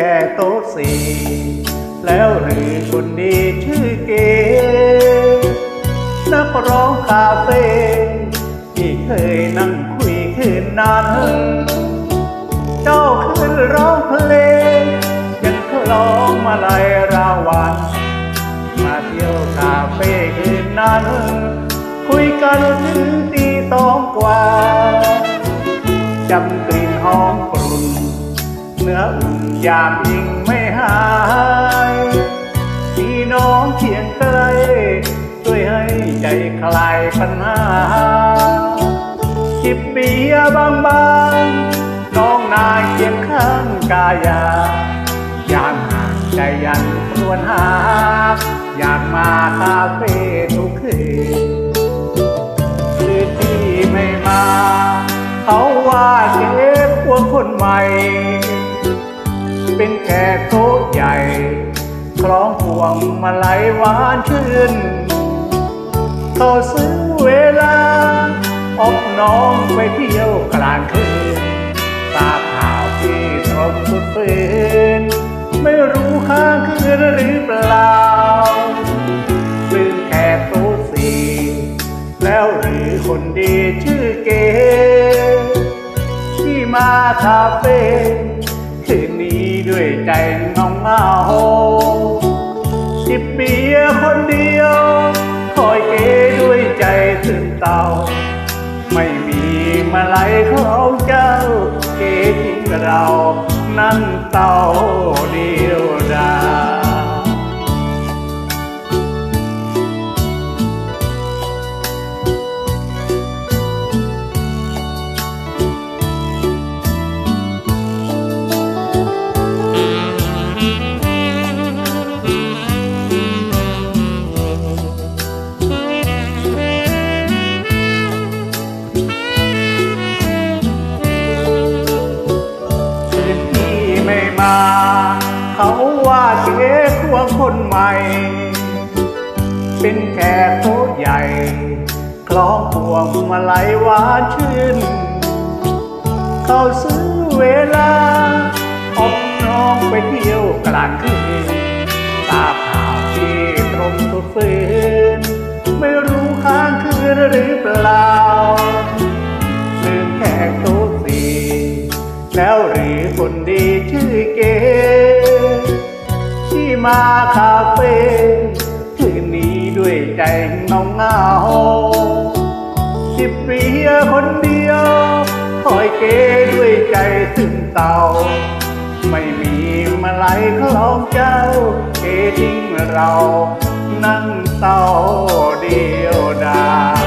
แค่โต๊ะสี่แล้วหรือคนดีชื่อเกนักร้องคาเฟ่ที่เคยนั่งคุยคืนนั้นเจ้าขึ้นร้องเพลงยังคล้องมาลายราวัน มาเที่ยวคาเฟ่คืนนั้น คุยกันถึง ยามยิงไม่หายพี่น้องเคียงใกล้ช่วยให้ใจคลายปัญหาจิบเบียร์บางน้องนายเคียงข้างกายายามห่างใจยันครวญหา อยากมาคาเฟ่ทุกคืนคืนที่ไม่มา เขาว่าเก็บพวกคนใหม่ เป็นแขกโต๊ะใหญ่คล้องพวงมาลัยหวานชื่นเขาซื้อเวลาอบน้องไปเที่ยวกลางคืนทราข่าวที่ตรงสุดฝืนไม่รู้ค้างคืนหรือเปล่าลืมแขกโต๊ะสี่แล้วหรือคนดีชื่อเก๋ที่มาคาเฟ่คืนนี้ ด้วยใจเงาเงาจิบเบียคนเดียว คอยเกด้วยใจถึงเต่าไม่มีมาไหลเขาเจ้า เกทิ้งเรา นั่นเต่าเดียว ว่าเก๋ควคนใหม่ เป็นแขกโต๊ะใหญ่ คล้องพวงมาลัยหวานชื่น เขาซื้อเวลาอบน้องไปเที่ยวกลางคืนตาข่าวที่ตรงสุดฝืนไม่รู้ค้างคืนหรือเปล่าลืมแขกโต๊ะสี่แล้วหรือคนดี มาคาเฟ่คืนนี้ด้วยใจเงาเงาจิบเบีคนเดียว คอยเก๋ด้วยใจซึมเศร้าไม่มีมาลัยคล้องเจ้าเกทิ้งเรา นั่งเศร้าเดียวดาย